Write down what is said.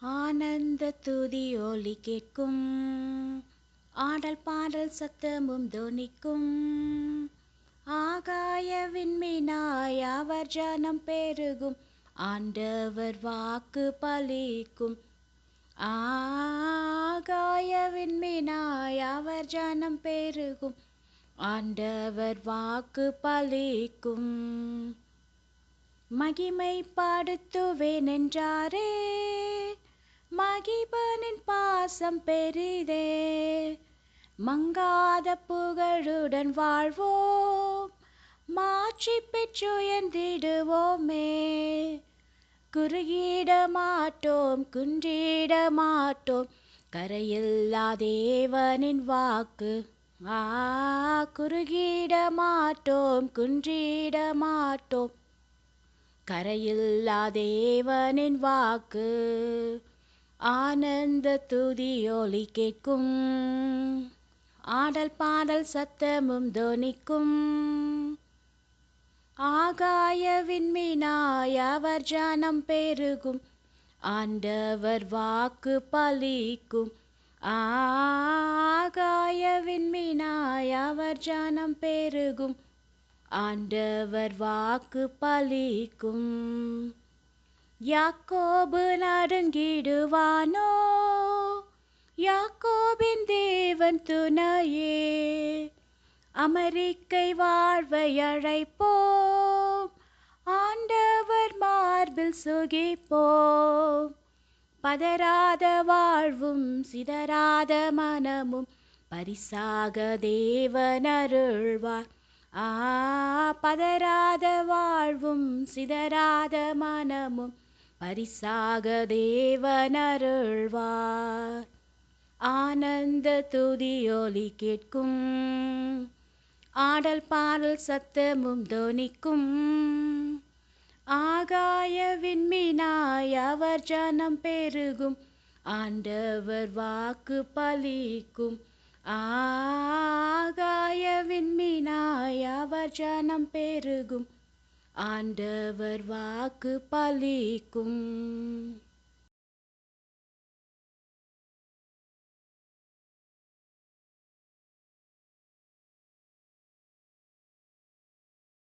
ஆனந்த துதி ஒலி கேட்கும். ஆடல் பாடல் சத்தமும் தொனிக்கும் ஆகாய விண்மினாய் அவர் ஜனம் பெருகும். ஆண்டவர் வாக்கு பலிக்கும். ஆகாய விண்மினாய் அவர் ஜனம் பெருகும். ஆண்டவர் வாக்கு பலிக்கும். மகிமை படுத்துவேன் என்றாரே. மகிபனின் பாசம் பெரிதே. மங்காத புகழுடன் வாழ்வோம். மாற்றி பெற்றுயர்ந்திடுவோமே குறுகிட மாட்டோம் குன்றிட மாட்டோம். கரையில்லா தேவனின் வாக்கு. ஆ குறுகிட மாட்டோம் குன்றிட மாட்டோம். கரையில்லா தேவனின் வாக்கு. ஆனந்த துதியோலி கேட்கும். ஆடல் பாடல் சத்தமும் தோனிக்கும் ஆகாய விண்மீனாய் அவர் ஜனம் பெருகும். ஆண்டவர் வாக்கு பலிக்கும். ஆகாய விண்மீனாய் அவர் ஜனம் பெருகும். ஆண்டவர் வாக்கு பலிக்கும். யாக்கோபு நடுங்கிடுவானோ யாக்கோபின் தேவன் துணையே. அமெரிக்கை வாழ்வை அழைப்போம். ஆண்டவர் மார்பில் சுகிப்போம். பதராத வாழ்வும் சிதறாத மனமும் பரிசாக தேவன் அருள்வார். ஆ பதராத வாழ்வும் சிதறாத மனமும் பரிசாக தேவனருள்வார் ஆனந்த துதியோலி கேட்கும். ஆடல் பாடல் சத்தமும் தோனிக்கும் ஆகாய விண்மினாய் அவர் ஜனம் பெருகும். ஆண்டவர் வாக்கு பலிக்கும். ஆகாய விண்மினாய் அவர் ஜனம் பெருகும். ஆண்டவர் வாக்கு பலிக்கும்